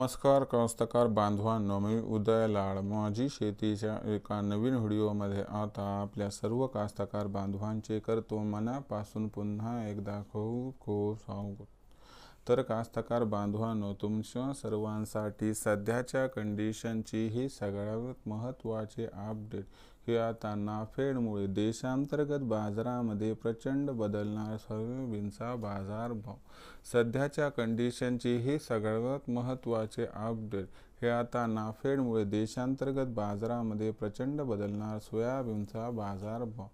नमस्कार कास्तकार बांधवांनो मी उदय लाड. माझी शेतीच्या एका नवीन व्हिडिओमध्ये आता आपल्या सर्व कास्तकार बांधवांचे करतो मनापासून पुन्हा एकदा खूप खूप स्वागत. तर कास्तकार बांधवांनो तुमच्या सर्वांसाठी सध्याच्या कंडिशनची ही सगळ्यात महत्त्वाचे अपडेट हे आता नाफेडमुळे देशांतर्गत बाजारामध्ये प्रचंड बदलणार सोयाबीनचा बाजारभाव. सध्याच्या कंडिशनची ही सगळ्यात महत्त्वाचे अपडेट हे आता नाफेडमुळे देशांतर्गत बाजारामध्ये प्रचंड बदलणार सोयाबीनचा बाजारभाव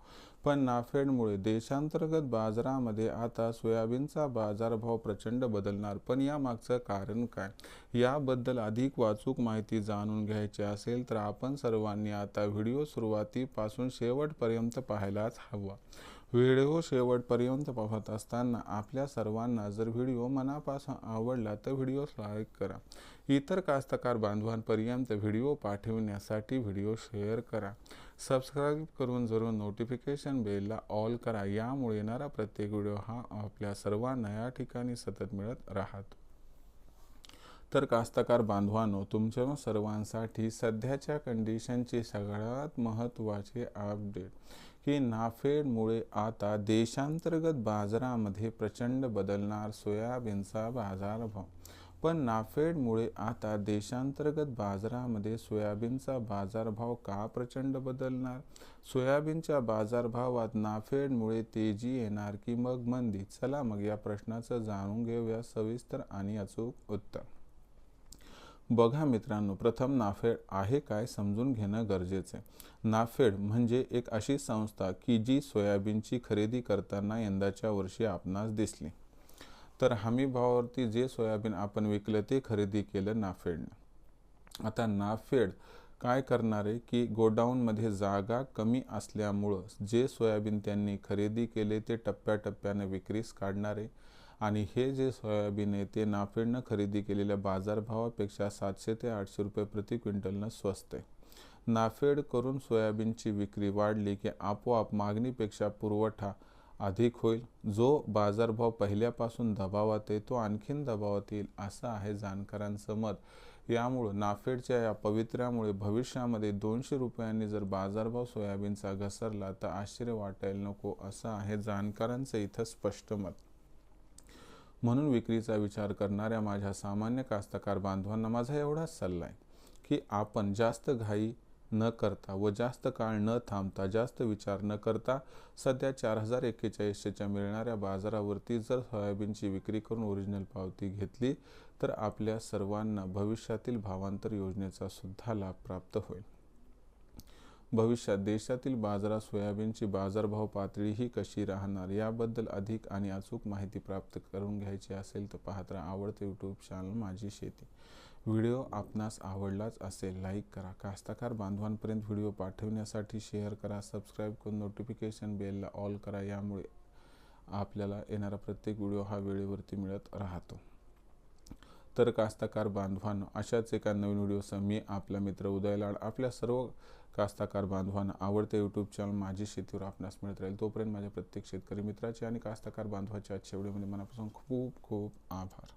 पण नाफेडमुळे देशांतर्गत बाजारामध्ये आता सोयाबीनचा बाजारभाव प्रचंड बदलणार. पण यामागचं कारण काय? याबद्दल अधिक वाचूक माहिती जाणून घ्यायची असेल तर आपण सर्वांनी आता व्हिडिओ सुरुवातीपासून शेवटपर्यंत पाहायलाच हवा. व्हिडिओ शेवटपर्यंत पाहत असताना आपल्या सर्वांना जर व्हिडिओ मनापासून आवडला तर व्हिडिओ लाईक करा. इतर कास्तकार बांधवांपर्यंत व्हिडिओ पाठवण्यासाठी व्हिडिओ शेअर करा. सबस्क्राईब करून जरूर नोटिफिकेशन बेलला ऑल करा. यामुळे येणारा प्रत्येक व्हिडिओ हा आपल्या सर्वांना या ठिकाणी सतत मिळत राहतो. तर कास्तकार बांधवांनो तुमच्या सर्वांसाठी सध्याच्या कंडिशनचे सगळ्यात महत्त्वाचे अपडेट की नाफेडमुळे आता देशांतर्गत बाजारामध्ये प्रचंड बदलणार सोयाबीनचा बाजारभाव. पण नाफेडमुळे आता देशांतर्गत बाजारामध्ये सोयाबीनचा बाजारभाव का प्रचंड बदलणार? सोयाबीनच्या बाजारभावात नाफेडमुळे तेजी येणार की मग मंदी? चला मग या प्रश्नाचं जाणून घेऊया सविस्तर आणि अचूक उत्तर. बघा मित्रांनो प्रथम नाफेड आहे काय समजून घेणं गरजेचं आहे. नाफेड म्हणजे एक अशी संस्था की जी सोयाबीनची खरेदी करताना यंदाच्या वर्षी आपणास दिसली. तर हमी भावावरती जे सोयाबीन आपण विकलं ते खरेदी केलं नाफेडनं. आता नाफेड काय करणारे की गोडाऊनमध्ये जागा कमी असल्यामुळं जे सोयाबीन त्यांनी खरेदी केले ते टप्प्याटप्प्यानं विक्रीस काढणारे आणि हे जे सोयाबीन आहे ते नाफेडनं खरेदी केलेल्या बाजारभावापेक्षा सातशे ते आठशे रुपये प्रति क्विंटलनं स्वस्त आहे. नाफेड करून सोयाबीनची विक्री वाढली की आपोआप मागणीपेक्षा पुरवठा अधिक होईल जो बाजारभाव पहिल्यापासून दबावात आहे तो आणखीन दबावात येईल असं आहे जाणकारांचं मत. यामुळं नाफेडच्या या पवित्र्यामुळे भविष्यामध्ये दोनशे रुपयांनी जर बाजारभाव सोयाबीनचा घसरला तर आश्चर्य वाटायला नको असं आहे जाणकारांचं इथं स्पष्ट मत. म्हणून विक्रीचा विचार करणाऱ्या माझ्या सामान्य कास्तकार बांधवांना माझा एवढाच सल्ला आहे की आपण जास्त घाई न करता व जास्त काळ न थांबता जास्त विचार न करता सध्या चार हजार एक्केचाळीसच्या मिळणाऱ्या बाजारावरती जर सोयाबीनची विक्री करून ओरिजिनल पावती घेतली तर आपल्या सर्वांना भविष्यातील भावांतर योजनेचा सुद्धा लाभ प्राप्त होईल. भविष्यात देशातील बाजारात सोयाबीनची बाजारभाव पातळी ही कशी राहणार याबद्दल अधिक आणि अचूक माहिती प्राप्त करून घ्यायची असेल तर पाहत राहा आवडते यूट्यूब चॅनल माझी शेती. व्हिडिओ आपणास आवडलाच असेल लाईक करा. कास्तकार बांधवांपर्यंत व्हिडिओ पाठवण्यासाठी शेअर करा सबस्क्राईब करून नोटिफिकेशन बेलला ऑल करा यामुळे आपल्याला येणारा प्रत्येक व्हिडिओ हा वेळेवरती मिळत राहतो. तर कास्तकार बांधवांनो अशाच एका नवीन व्हिडिओसह मी आपला मित्र उदय लाड आपल्या सर्व कास्ताकार बांधवांना आवडते यूट्यूब चॅनल माझी शेतीवर आपणास मिळत राहील. तोपर्यंत माझ्या प्रत्येक शेतकरी मित्राचे आणि कास्ताकार बांधवाच्या आजच्या व्हिडिओमध्ये मनापासून खूप खूप आभार.